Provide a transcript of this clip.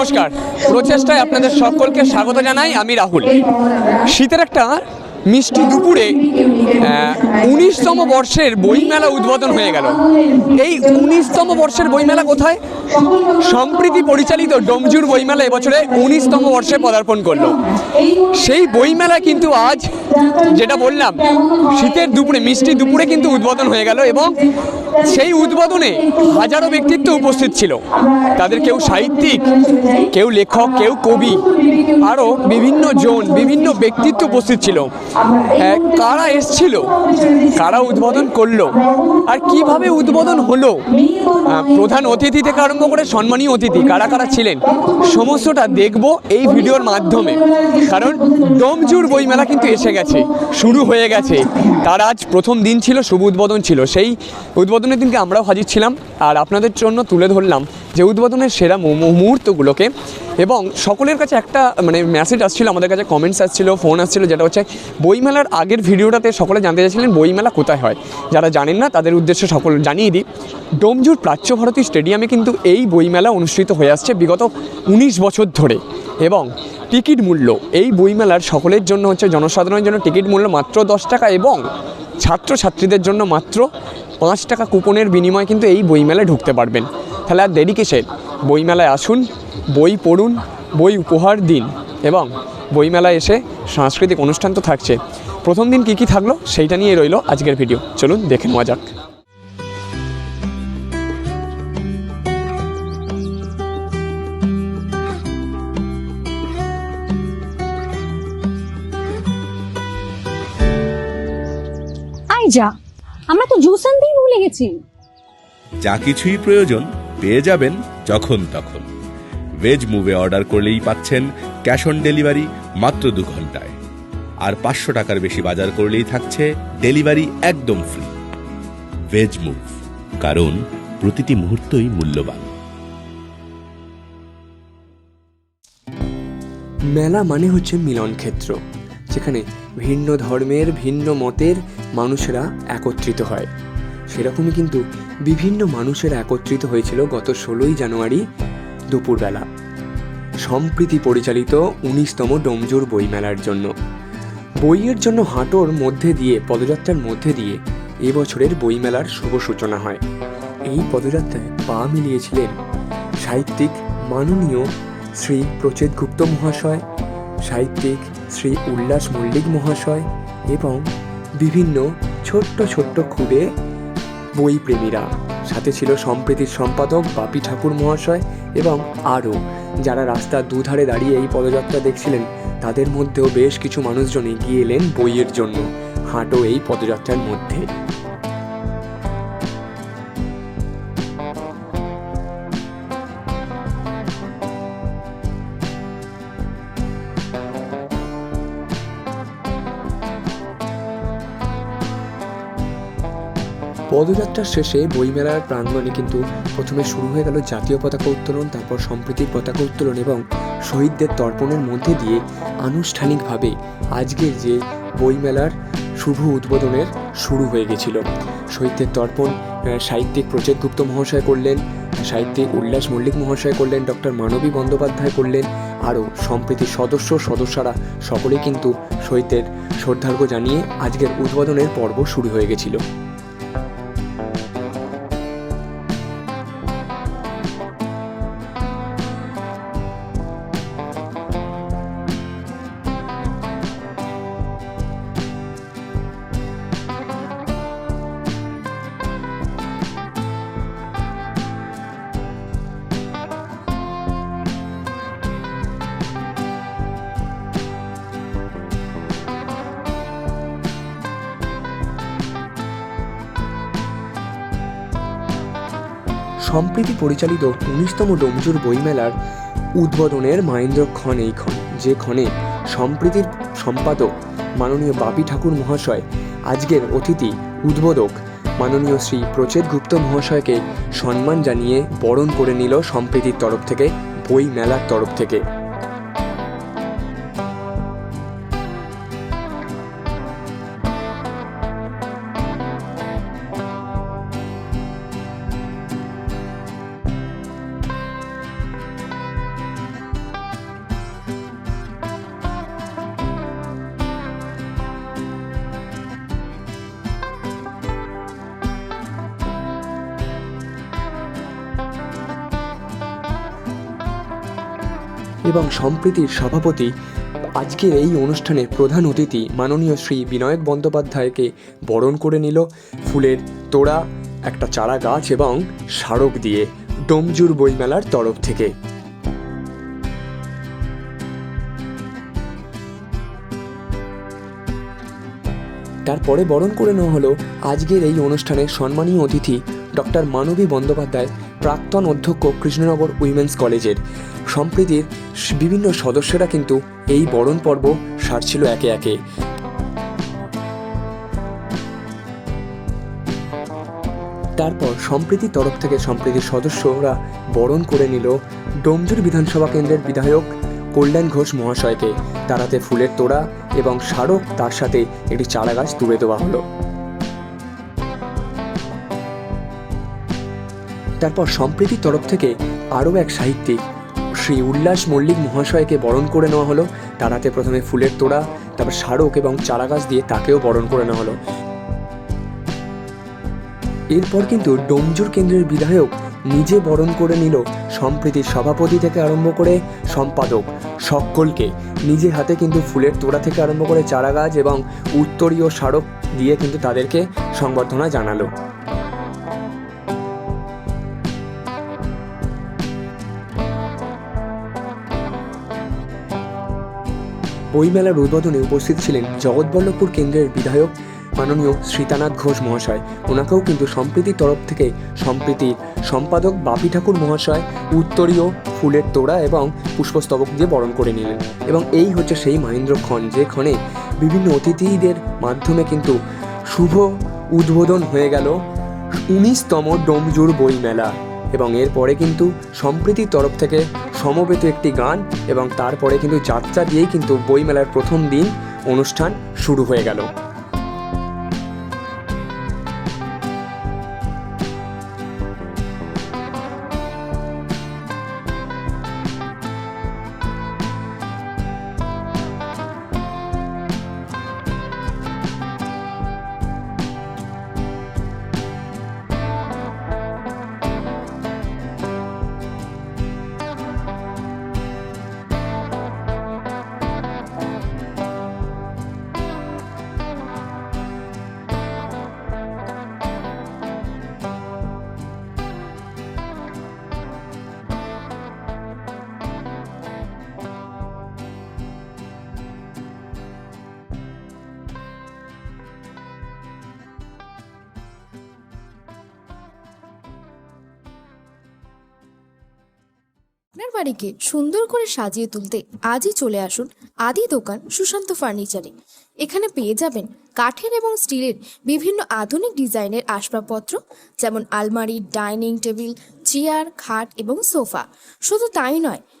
নমস্কার। প্রচেষ্টায় আপনাদের সকলকে স্বাগত জানাই, আমি রাহুল। শীতের একটা মিষ্টি দুপুরে উনিশতম বর্ষের বইমেলা উদ্বোধন হয়ে গেল। এই উনিশতম বর্ষের বইমেলা কোথায়? সম্প্রীতি পরিচালিত ডোমজুর বইমেলা এবছরে উনিশতম বর্ষে পদার্পণ করল। সেই বইমেলা কিন্তু আজ, যেটা বললাম, শীতের দুপুরে, মিষ্টি দুপুরে কিন্তু উদ্বোধন হয়ে গেল এবং সেই উদ্বোধনে হাজারো ব্যক্তিত্ব উপস্থিত ছিল। তাদের কেউ সাহিত্যিক কেউ লেখক কেউ কবি আরও বিভিন্ন জন বিভিন্ন ব্যক্তিত্ব উপস্থিত ছিল। হ্যাঁ, কারা এসছিল? কারা উদ্বোধন করল? আর কীভাবে উদ্বোধন হলো? প্রধান অতিথি থেকে আরম্ভ করে সম্মানীয় অতিথি কারা কারা ছিলেন? সমস্তটা দেখব এই ভিডিওর মাধ্যমে। কারণ ডোমজুর বইমেলা কিন্তু এসে গেছে শুরু হয়ে গেছে। তার আজ প্রথম দিন ছিল শুভ উদ্বোধন ছিল। সেই উদ্বোধনের দিনকে আমরাও হাজির ছিলাম আর আপনাদের জন্য তুলে ধরলাম যে উদ্বোধনের সেরা মুহূর্তগুলোকে এবং সকলের কাছে একটা মানে মেসেজ আসছিল, আমাদের কাছে কমেন্টস আসছিল ফোন আসছিল, যেটা হচ্ছে বইমেলার আগের ভিডিওটাতে সকলে জানতে চাইছিলেন বইমেলা কোথায় হয়। যারা জানেন না, তাদের উদ্দেশ্যে সকল জানিয়ে দিই, ডোমজুর প্রাচ্য ভারতী স্টেডিয়ামে কিন্তু এই বইমেলা অনুষ্ঠিত হয়ে আসছে বিগত উনিশ বছর ধরে এবং টিকিট মূল্য, এই বইমেলার সকলের জন্য হচ্ছে জনসাধারণের জন্য টিকিট মূল্য মাত্র দশ টাকা এবং ছাত্রছাত্রীদের জন্য মাত্র পাঁচ টাকা কুপনের বিনিময়ে কিন্তু এই বইমেলায় ঢুকতে পারবেন। তাহলে আর দেরি কিসের? বইমেলায় আসুন, বই পড়ুন, বই উপহার দিন এবং বইমেলায় এসে সাংস্কৃতিক অনুষ্ঠান তো থাকছে। প্রথম দিন কী কী থাকল সেইটা নিয়ে রইল আজকের ভিডিও। চলুন দেখে নেওয়া যাক। যা। আমরা তো জুস আনতেই ভুলে গেছি। যা কিছুই প্রয়োজন পেয়ে যাবেন যখন তখন। ভেজ মুভে অর্ডার করলেই পাচ্ছেন ক্যাশ অন ডেলিভারি মাত্র দু ঘন্টায়। আর পাঁচশো টাকার বেশি বাজার করলেই থাকছে ডেলিভারি একদম ফ্রি ভেজ মুভ কারণ প্রতিটি মুহূর্তই মূল্যবান। মেলা মানে হচ্ছে মিলন ক্ষেত্র যেখানে ভিন্ন ধর্মের, ভিন্ন মতের মানুষেরা একত্রিত হয়। সেরকমই কিন্তু বিভিন্ন মানুষেরা একত্রিত হয়েছিল গত ষোলোই জানুয়ারি দুপুরবেলা। সম্প্রীতি পরিচালিত উনিশতম ডোমজুর বইমেলার জন্য। বইয়ের জন্য হাঁটোর মধ্যে দিয়ে, পদযাত্রার মধ্যে দিয়ে এবছরের বইমেলার শুভ সূচনা হয়। এই পদযাত্রায় পা মিলিয়েছিলেন সাহিত্যিক মাননীয় শ্রী প্রচেত গুপ্ত মহাশয় সাহিত্যিক শ্রী উল্লাস মল্লিক মহাশয় এবং বিভিন্ন ছোট্ট ছোট্ট খুদে বই প্রেমীরা সাথে ছিল সম্প্রীতির সম্পাদক বাপি ঠাকুর মহাশয় এবং আরও। যারা রাস্তার দুধারে দাঁড়িয়ে এই পদযাত্রা দেখছিলেন, তাদের মধ্যেও বেশ কিছু মানুষজন এগিয়ে এলেন বইয়ের জন্য। হাঁটো এই পদযাত্রার মধ্যে। পদযাত্রার শেষে বইমেলার প্রাঙ্গণে কিন্তু প্রথমে শুরু হয়ে গেল জাতীয় পতাকা উত্তোলন, তারপর সম্প্রীতির পতাকা উত্তোলন এবং শহীদদের তর্পণের মধ্যে দিয়ে আনুষ্ঠানিকভাবে আজকের যে বইমেলার শুভ উদ্বোধনের শুরু হয়ে গেছিল। শহীদদের তর্পণ সাহিত্যিক প্রচেত গুপ্ত মহাশয় করলেন, সাহিত্যিক উল্লাস মল্লিক মহাশয় করলেন, ডক্টর মানবী বন্দ্যোপাধ্যায় করলেন, আরও সম্প্রীতির সদস্য, সদস্যরা সকলেই কিন্তু শহীদদের শ্রদ্ধার্ঘ্য জানিয়ে আজকের উদ্বোধনের পর্ব শুরু হয়ে গেছিল। সম্প্রীতি পরিচালিত উনিশতম ডোমজুর বইমেলার উদ্বোধনের মহেন্দ্রক্ষণ এই ক্ষণ। যে ক্ষণে সম্প্রীতির সম্পাদক মাননীয় বাপি ঠাকুর মহাশয়, আজকের অতিথি উদ্বোধক মাননীয় শ্রী প্রচেত গুপ্ত মহাশয়কে সম্মান জানিয়ে বরণ করে নিল সম্প্রীতির তরফ থেকে বই মেলার তরফ থেকে। এবং সম্প্রীতির সভাপতি, আজকের এই অনুষ্ঠানের প্রধান অতিথি মাননীয় শ্রী বিনায়ক বন্দ্যোপাধ্যায়কে বরণ করে নিল ফুলের তোড়া, একটা চারা গাছ এবং স্মারক দিয়ে ডোমজুর বইমেলার তরফ থেকে। তারপরে বরণ করে নেওয়া হলো আজকের এই অনুষ্ঠানের সম্মানীয় অতিথি ডক্টর মানবী বন্দ্যোপাধ্যায় প্রাক্তন অধ্যক্ষ কৃষ্ণনগর উইমেন্স কলেজের। সম্প্রীতির বিভিন্ন সদস্যরা কিন্তু এই বরণ পর্ব সারছিল একে একে। তারপর সম্প্রীতির তরফ থেকে সম্প্রীতির সদস্যরা বরণ করে নিল ডোমজুর বিধানসভা কেন্দ্রের বিধায়ক কল্যাণ ঘোষ মহাশয়কে। তারাতে ফুলের তোড়া এবং স্মারক তার সাথে একটি চারা গাছ তুলে দেওয়া হলো। তারপর সম্প্রীতির তরফ থেকে আরও এক সাহিত্যিক। শ্রী উল্লাস মল্লিক মহাশয়কে বরণ করে নেওয়া হলো। তারাতে প্রথমে ফুলের তোড়া, তারপর স্মারক এবং চারা গাছ দিয়ে তাকেও বরণ করে নেওয়া হলো। এরপর কিন্তু ডোমজুর কেন্দ্রের বিধায়ক নিজে বরণ করে নিল সম্প্রীতির সভাপতি থেকে আরম্ভ করে সম্পাদক সকলকে। নিজে হাতে কিন্তু ফুলের তোড়া থেকে আরম্ভ করে চারা গাছ এবং উত্তরীয় স্মারক দিয়ে কিন্তু তাদেরকে সংবর্ধনা জানালো। বইমেলার উদ্বোধনে উপস্থিত ছিলেন জগৎবল্লভপুর কেন্দ্রের বিধায়ক মাননীয় শ্রীতানাথ ঘোষ মহাশয়। ওনাকেও কিন্তু সম্প্রীতির তরফ থেকে সম্প্রীতির সম্পাদক বাপি ঠাকুর মহাশয়, উত্তরীয় ফুলের তোড়া এবং পুষ্পস্তবক দিয়ে বরণ করে নিলেন। এবং এই হচ্ছে সেই মহেন্দ্র খন যে ক্ষণে বিভিন্ন অতিথিদের মাধ্যমে কিন্তু শুভ উদ্বোধন হয়ে গেল উনিশতম ডোমজুর বইমেলা। এবং এরপরে কিন্তু সম্প্রীতির তরফ থেকে সমবেত একটি গান এবং তারপরে কিন্তু যাত্রা দিয়েই কিন্তু বইমেলার প্রথম দিন অনুষ্ঠান শুরু হয়ে গেল। আপনার বাড়িকে সুন্দর করে সাজিয়ে তুলতে আজই চলে আসুন আদি দোকান সুশান্ত ফার্নিচারে। এখানে পেয়ে যাবেন কাঠের এবং স্টিলের বিভিন্ন আধুনিক ডিজাইনের আসবাবপত্র, যেমন আলমারি, ডাইনিং টেবিল, চেয়ার, খাট এবং সোফা। শুধু তাই নয়